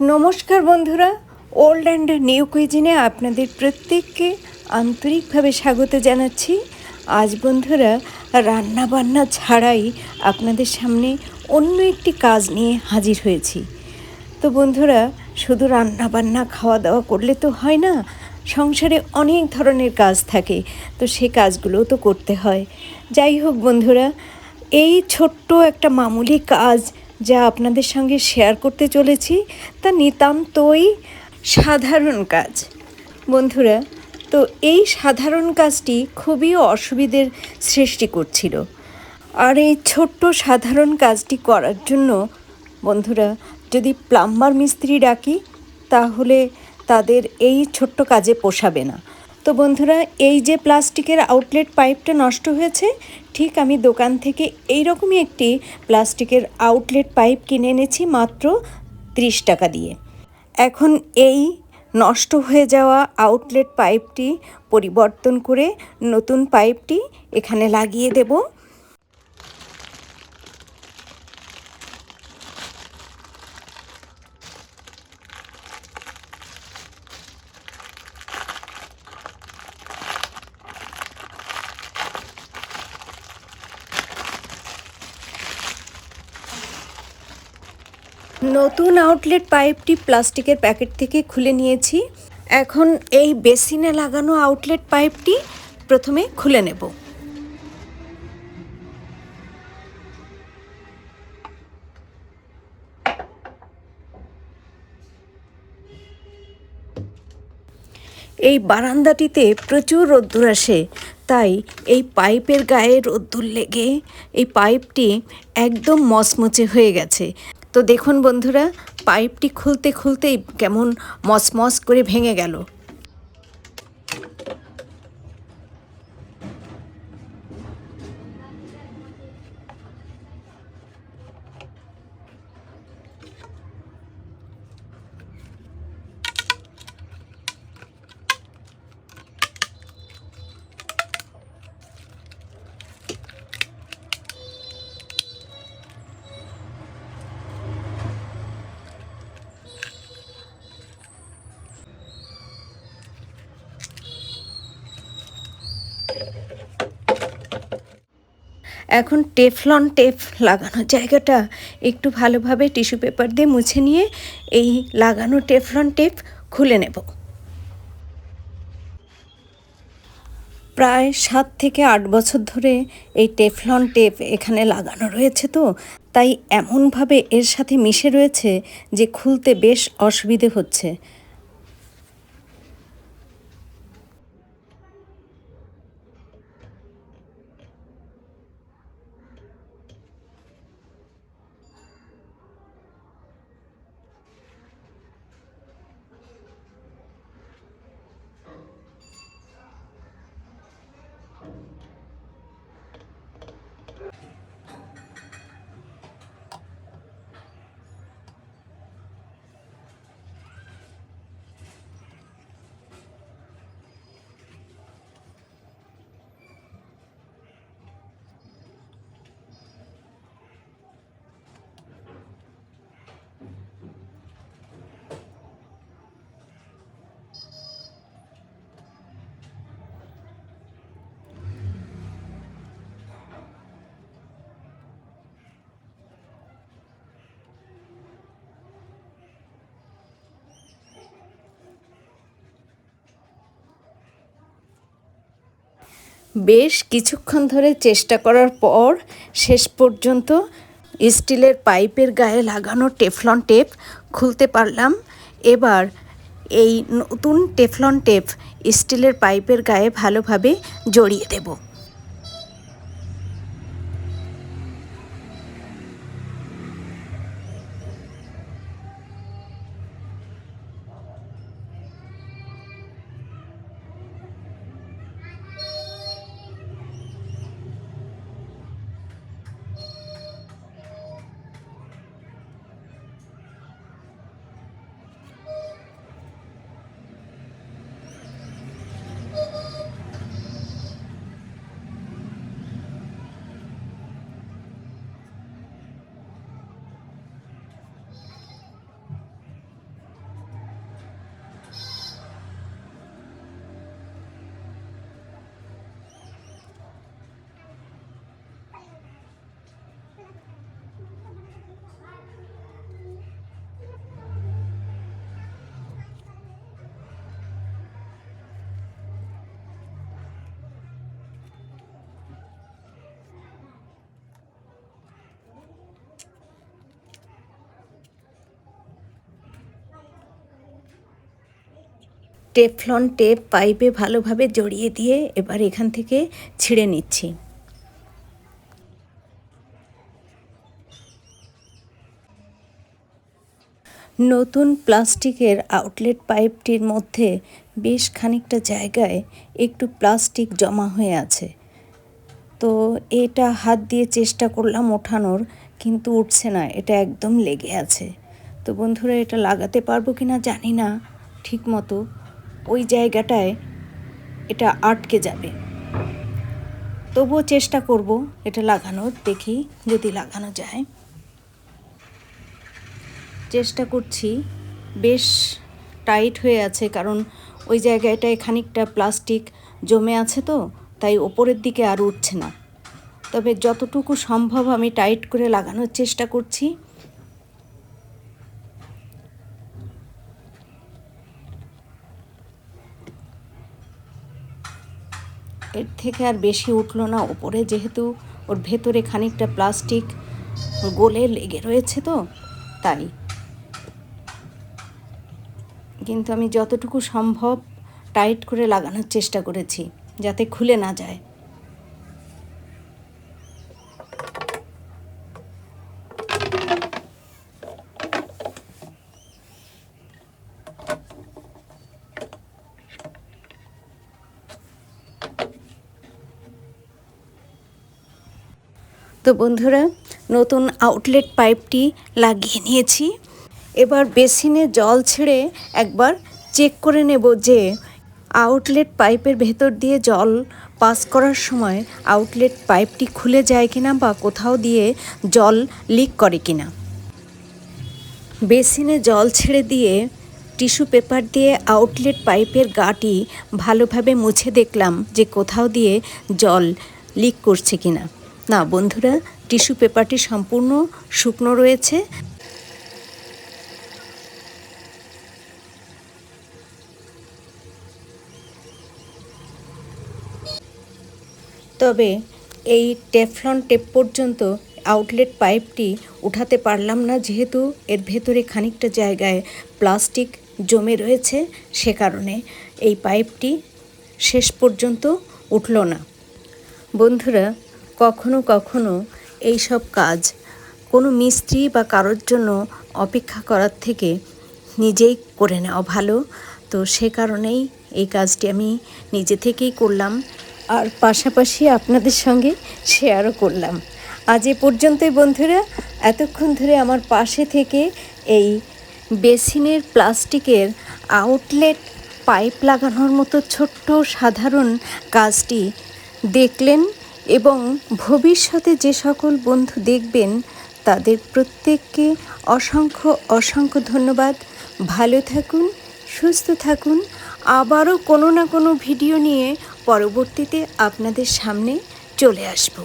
নমস্কার বন্ধুরা old and new কুইজিনে আপনাদের প্রত্যেককে আন্তরিকভাবে স্বাগত জানাচ্ছি। আজ বন্ধুরা রান্না বান্না ছাড়াই আপনাদের সামনে অন্য একটি কাজ নিয়ে হাজির হয়েছি। তো বন্ধুরা, শুধু রান্না বান্না খাওয়া দাওয়া করলে তো হয় না, সংসারে অনেক ধরনের কাজ থাকে, তো সে কাজগুলোও তো করতে হয়। যাই হোক বন্ধুরা, এই ছোট্ট একটা মামুলি কাজ যা আপনাদের সঙ্গে শেয়ার করতে চলেছি, তা নিতান্তই সাধারণ কাজ। বন্ধুরা, তো এই সাধারণ কাজটি খুবই অসুবিধের সৃষ্টি করছিল। আর এই ছোট্ট সাধারণ কাজটি করার জন্য, বন্ধুরা, যদি প্লাম্বার মিস্ত্রি ডাকি, তাহলে তাদের এই ছোট্ট কাজে পোষাবে না। তো বন্ধুরা, এই যে প্লাস্টিকের আউটলেট পাইপটা নষ্ট হয়েছে, ঠিক আমি দোকান থেকে এই রকমই একটি প্লাস্টিকের আউটলেট পাইপ কিনে এনেছি মাত্র ত্রিশ টাকা দিয়ে। এখন এই নষ্ট হয়ে যাওয়া আউটলেট পাইপটি পরিবর্তন করে নতুন পাইপটি এখানে লাগিয়ে দেব। নতুন আউটলেট পাইপটি প্লাস্টিকের প্যাকেট থেকে খুলে নিয়েছি। এখন এই বেসিনে লাগানো আউটলেট পাইপটি প্রথমে খুলে নেব। এই বারান্দাটিতে প্রচুর রোদ্দুর আসে, তাই এই পাইপের গায়ে রোদ্দুর লেগে এই পাইপটি একদম মচমচে হয়ে গেছে। তো দেখুন বন্ধুরা পাইপটি খুলতে খুলতেই কেমন মসমস করে ভেঙে গেল। এখন টেফলন টেপ লাগানো জায়গাটা একটু ভালোভাবে টিস্যু পেপার দিয়ে মুছে নিয়ে এই লাগানো টেফলন টেপ খুলে নেব। প্রায় সাত থেকে আট বছর ধরে এই টেফলন টেপ এখানে লাগানো রয়েছে তো, তাই এমনভাবে এর সাথে মিশে রয়েছে যে খুলতে বেশ অসুবিধে হচ্ছে। বেশ কিছুক্ষণ ধরে চেষ্টা করার পর শেষ পর্যন্ত স্টিলের পাইপের গায়ে লাগানো টেফলন টেপ খুলতে পারলাম। এবার এই নতুন টেফলন টেপ স্টিলের পাইপের গায়ে ভালোভাবে জড়িয়ে দেবো। টেফলন টেপ পাইপে ভালোভাবে জড়িয়ে দিয়ে এবার এখান থেকে ছিঁড়ে নিচ্ছি। নতুন প্লাস্টিকের আউটলেট পাইপটির মধ্যে বেশ খানিকটা জায়গায় একটু প্লাস্টিক জমা হয়ে আছে। তো এটা হাত দিয়ে চেষ্টা করলাম ওঠানোর, কিন্তু উঠছে না, এটা একদম লেগে আছে। তো বন্ধুরা, এটা লাগাতে পারব কি না জানি না ঠিক মতো ওই জায়গাটায় এটা আটকে যাবে। তবুও চেষ্টা করব এটা লাগানোর, দেখি যদি লাগানো যায়। চেষ্টা করছি, বেশ টাইট হয়ে আছে, কারণ ওই জায়গাটায় খানিকটা প্লাস্টিক জমে আছে তো, তাই ওপরের দিকে আর উঠছে না। তবে যতটুকু সম্ভব আমি টাইট করে লাগানোর চেষ্টা করছি। এর থেকে আর বেশি উঠল না ওপরে যেহেতু ওর ভেতরে খানিকটা প্লাস্টিক গোলে লেগে রয়েছে তো, তাই। কিন্তু আমি যতটুকু সম্ভব টাইট করে লাগানোর চেষ্টা করেছি, যাতে খুলে না যায়। তো বন্ধুরা, নতুন আউটলেট পাইপটি লাগিয়ে নিয়েছি। এবার বেসিনে জল ছেড়ে একবার চেক করে নেব যে আউটলেট পাইপের ভেতর দিয়ে জল পাস করার সময় আউটলেট পাইপটি খুলে যায় কিনা বা কোথাও দিয়ে জল লিক করে কিনা। বেসিনে জল ছেড়ে দিয়ে টিস্যু পেপার দিয়ে আউটলেট পাইপের গাটি ভালোভাবে মুছে দেখলাম যে কোথাও দিয়ে জল লিক করছে কিনা। না, বন্ধুরা, টিস্যু পেপারটি সম্পূর্ণ শুকনো রয়েছে। তবে এই টেফলন টেপ পর্যন্ত আউটলেট পাইপটি উঠাতে পারলাম না, যেহেতু এর ভেতরে খানিকটা জায়গায় প্লাস্টিক জমে রয়েছে, সে কারণে এই পাইপটি শেষ পর্যন্ত উঠল না। বন্ধুরা কখনো কখনো এই সব কাজ কোনো মিস্ত্রি বা কারোর জন্য অপেক্ষা করার থেকে নিজেই করে নেওয়া ভালো। তো সে কারণেই এই কাজটি আমি নিজে থেকেই করলাম। আর পাশাপাশি আপনাদের সঙ্গে শেয়ারও করলাম। আজ এ পর্যন্তই বন্ধুরা। এতক্ষণ ধরে আমার পাশে থেকে এই বেসিনের প্লাস্টিকের আউটলেট পাইপ লাগানোর মতো ছোট্ট সাধারণ কাজটি দেখলেন। এবং ভবিষ্যতে যে সকল বন্ধু দেখবেন, তাদের প্রত্যেককে অসংখ্য অসংখ্য ধন্যবাদ। ভালো থাকুন, সুস্থ থাকুন। আবারও কোনো না কোনো ভিডিও নিয়ে পরবর্তীতে আপনাদের সামনে চলে আসব।